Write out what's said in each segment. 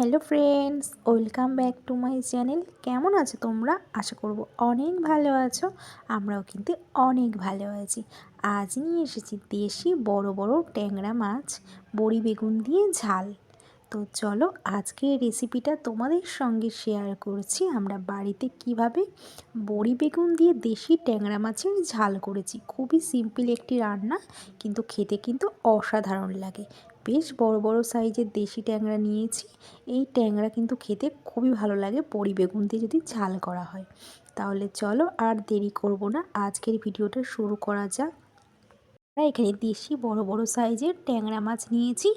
Hello friends welcome back to my channel কেমন আছো তোমরা? আশা করব অনেক ভালো আছো। আমরাও কিন্তু অনেক ভালো আছি। আজ নিয়ে এসেছি দেশি বড় বড় ট্যাংরা মাছ, বড়ি বেগুন দিয়ে ঝাল। তো চলো আজকের রেসিপিটা তোমাদের সঙ্গে শেয়ার করছি। আমরা বাড়িতে কীভাবে বড়ি বেগুন দিয়ে দেশি ট্যাংরা মাছের ঝাল করেছি। খুবই সিম্পল একটি রান্না, কিন্তু খেতে কিন্তু অসাধারণ লাগে। বেশ বড় বড় সাইজের দেশি ট্যাংরা নিয়েছি। এই ট্যাংরা কিন্তু খেতে খুবই ভালো লাগে, বড়ি বেগুন দিয়ে যদি ঝাল করা হয়। তাহলে চলো আর দেরি করব না, আজকের ভিডিওটা শুরু করা যাক। এখানে দেশি বড় বড় সাইজের ট্যাংরা মাছ নিয়েছি।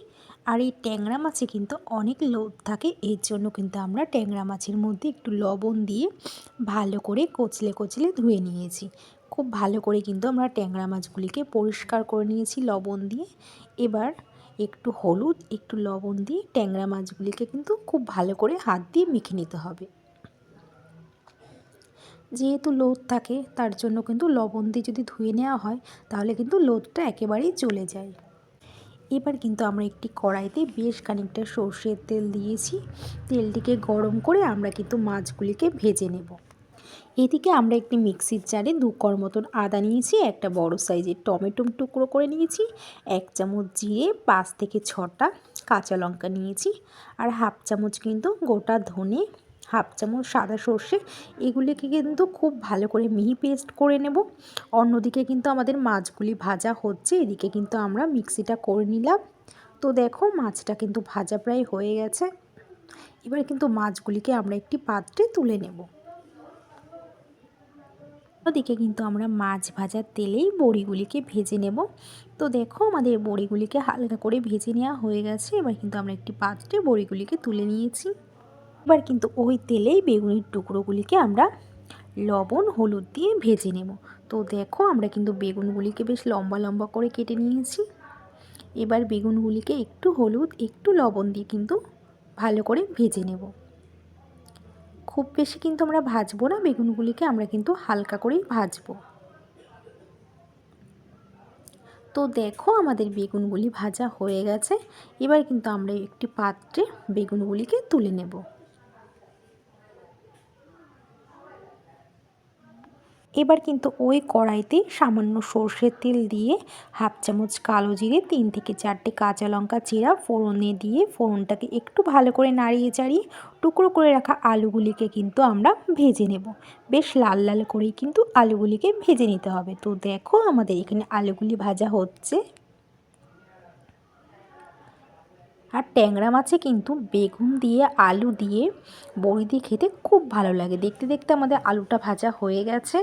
আর এই ট্যাংরা মাছে কিন্তু অনেক লোভ থাকে, এর জন্য কিন্তু আমরা ট্যাংরা মাছের মধ্যে একটু লবণ দিয়ে ভালো করে কচলে কচলে ধুয়ে নিয়েছি। খুব ভালো করে কিন্তু আমরা ট্যাংরা মাছগুলিকে পরিষ্কার করে নিয়েছি লবণ দিয়ে। এবার একটু হলুদ, একটু লবণ দিয়ে ট্যাংরা মাছগুলিকে কিন্তু খুব ভালো করে হাত দিয়ে মেখে নিতে হবে। যেহেতু লোদ থাকে, তার জন্য কিন্তু লবণ দিয়ে যদি ধুয়ে নেওয়া হয়, তাহলে কিন্তু লোদটা একেবারেই চলে যায়। এবার কিন্তু আমরা একটি কড়াইতে বেশ খানিকটা সর্ষের তেল দিয়েছি। তেলটিকে গরম করে আমরা কিন্তু মাছগুলিকে ভেজে নেব। এদিকে আমরা একটি মিক্সির জারে দু কর মতন আদা নিয়েছি, একটা বড় সাইজের টমেটো টুকরো করে নিয়েছি, এক চামচ জিরে, পাঁচ থেকে ছটা কাঁচা লঙ্কা নিয়েছি আর হাফ চামচ কিন্তু গোটা ধনে, হাফ চামচ সাদা সর্ষে, এগুলিকে কিন্তু খুব ভালো করে মিহি পেস্ট করে নেব। অন্যদিকে কিন্তু আমাদের মাছগুলি ভাজা হচ্ছে, এদিকে কিন্তু আমরা মিক্সিটা করে নিলাম। তো দেখো মাছটা কিন্তু ভাজা প্রায় হয়ে গেছে। এবার কিন্তু মাছগুলিকে আমরা একটি পাত্রে তুলে নেব। ওদিকে কিন্তু আমরা মাছ ভাজার তেলেই বড়িগুলিকে ভেজে নেব। তো দেখো আমাদের বড়িগুলিকে হালকা করে ভেজে নেওয়া হয়ে গেছে। এবার কিন্তু আমরা একটি পাত্রে বড়িগুলিকে তুলে নিয়েছি। এবার কিন্তু ওই তেলেই বেগুনের টুকরোগুলিকে আমরা লবণ, হলুদ দিয়ে ভেজে নেব। তো দেখো আমরা কিন্তু বেগুনগুলিকে বেশ লম্বা লম্বা করে কেটে নিয়েছি। এবার বেগুনগুলিকে একটু হলুদ, একটু লবণ দিয়ে কিন্তু ভালো করে ভেজে নেব। খুব বেশি কিন্তু আমরা ভাজবো না, বেগুনগুলিকে আমরা কিন্তু হালকা করেই ভাজবো। তো দেখো আমাদের বেগুনগুলি ভাজা হয়ে গেছে, এবার কিন্তু আমরা একটি পাত্রে বেগুনগুলিকে তুলে নেব। এবার কিন্তু ওই কড়াইতে সামান্য সর্ষের তেল দিয়ে হাফ চামচ কালো জিরে, তিন থেকে চারটে কাঁচা লঙ্কা চিরা, ফোড়নে দিয়ে ফোড়নটাকে একটু ভালো করে নাড়িয়ে চাড়িয়ে টুকরো করে রাখা আলুগুলিকে কিন্তু আমরা ভেজে নেব। বেশ লাল লাল করেই কিন্তু আলুগুলিকে ভেজে নিতে হবে। তো দেখো আমাদের এখানে আলুগুলি ভাজা হচ্ছে। আর ট্যাংরা মাছে কিন্তু বেগুন দিয়ে, আলু দিয়ে, বড়ি দিয়ে খেতে খুব ভালো লাগে। দেখতে দেখতে আমাদের আলুটা ভাজা হয়ে গেছে।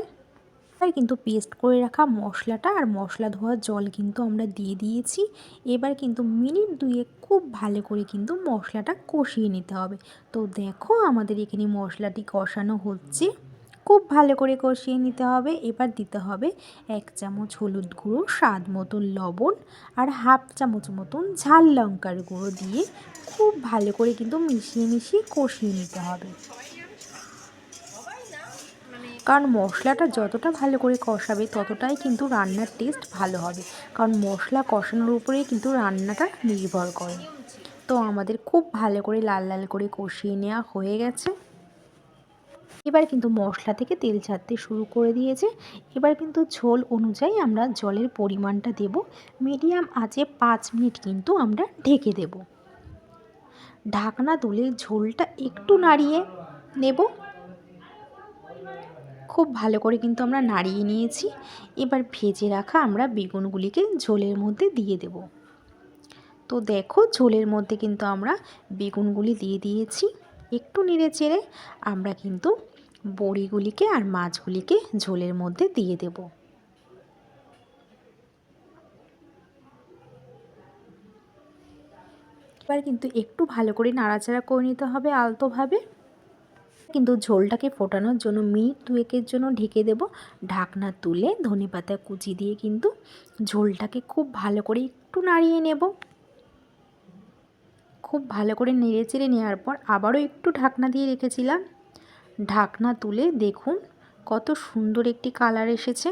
তাই কিন্তু পেস্ট করে রাখা মশলাটা আর মশলা ধোয়ার জল কিন্তু আমরা দিয়ে দিয়েছি। এবার কিন্তু মিনিট দুয়ে খুব ভালো করে কিন্তু মশলাটা কষিয়ে নিতে হবে। তো দেখো আমাদের এখানে মশলাটি কষানো হচ্ছে। খুব ভালো করে কষিয়ে নিতে হবে। এবার দিতে হবে এক চামচ হলুদ গুঁড়ো, স্বাদ মতন লবণ আর হাফ চামচ মতন ঝাল লঙ্কার গুঁড়ো দিয়ে খুব ভালো করে কিন্তু মিশিয়ে মিশিয়ে কষিয়ে নিতে হবে। কারণ মশলাটা যতটা ভালো করে কষাবে, ততটাই কিন্তু রান্নার টেস্ট ভালো হবে। কারণ মশলা কষানোর উপরেই কিন্তু রান্নাটা নির্ভর করে। তো আমাদের খুব ভালো করে লাল লাল করে কষিয়ে নেওয়া হয়ে গেছে। এবার কিন্তু মশলা থেকে তেল ছাড়তে শুরু করে দিয়েছে। এবার কিন্তু ঝোল অনুযায়ী আমরা জলের পরিমাণটা দেব। মিডিয়াম আঁচে পাঁচ মিনিট কিন্তু আমরা ঢেকে দেব। ঢাকনা তুলে ঝোলটা একটু নাড়িয়ে নেব। খুব ভালো করে কিন্তু আমরা নাড়িয়ে নিয়েছি। এবার ভেজে রাখা আমরা বেগুনগুলিকে ঝোলের মধ্যে দিয়ে দেব। তো দেখো ঝোলের মধ্যে কিন্তু আমরা বেগুনগুলি দিয়ে দিয়েছি। একটু নেড়ে চেড়ে আমরা কিন্তু বড়িগুলিকে আর মাছগুলিকে ঝোলের মধ্যে দিয়ে দেব। এবার কিন্তু একটু ভালো করে নাড়াচাড়া করে নিতে হবে আলতোভাবে। কিন্তু ঝোলটাকে ফোটানোর জন্য মিনিট দুয়েকের জন্য ঢেকে দেব। ঢাকনা তুলে ধনে পাতা কুচি দিয়ে কিন্তু ঝোলটাকে খুব ভালো করে একটু নাড়িয়ে নেব। খুব ভালো করে নেড়ে চেড়ে নেওয়ার পর আবারও একটু ঢাকনা দিয়ে রেখেছিলাম। ঢাকনা তুলে দেখুন কত সুন্দর একটি কালার এসেছে।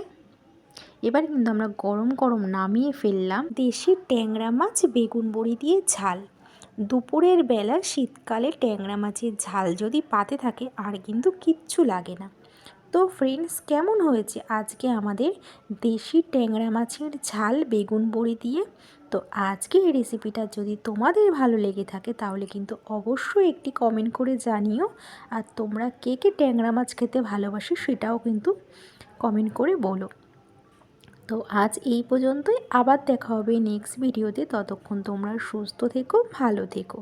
এবার কিন্তু আমরা গরম গরম নামিয়ে ফেললাম দেশি ট্যাংরা মাছ, বেগুন বড়ি দিয়ে ঝাল। দুপুরের বেলা শীতকালে ট্যাংরা মাছের ঝাল যদি পাতে থাকে, আর কিন্তু কিচ্ছু লাগে না। তো ফ্রেন্ডস কেমন হয়েছে আজকে আমাদের দেশি ট্যাংরা মাছের ঝাল বেগুন বড়ি দিয়ে? তো আজকে এই রেসিপিটা যদি তোমাদের ভালো লেগে থাকে, তাহলে কিন্তু অবশ্যই একটি কমেন্ট করে জানিও। আর তোমরা কে কে ট্যাংরা মাছ খেতে ভালোবাসো, সেটাও কিন্তু কমেন্ট করে বলো। তো আজ এই পর্যন্তই। আবার দেখা হবে নেক্সট ভিডিওতে ততক্ষণ তোমরা সুস্থ থেকো, ভালো থেকো।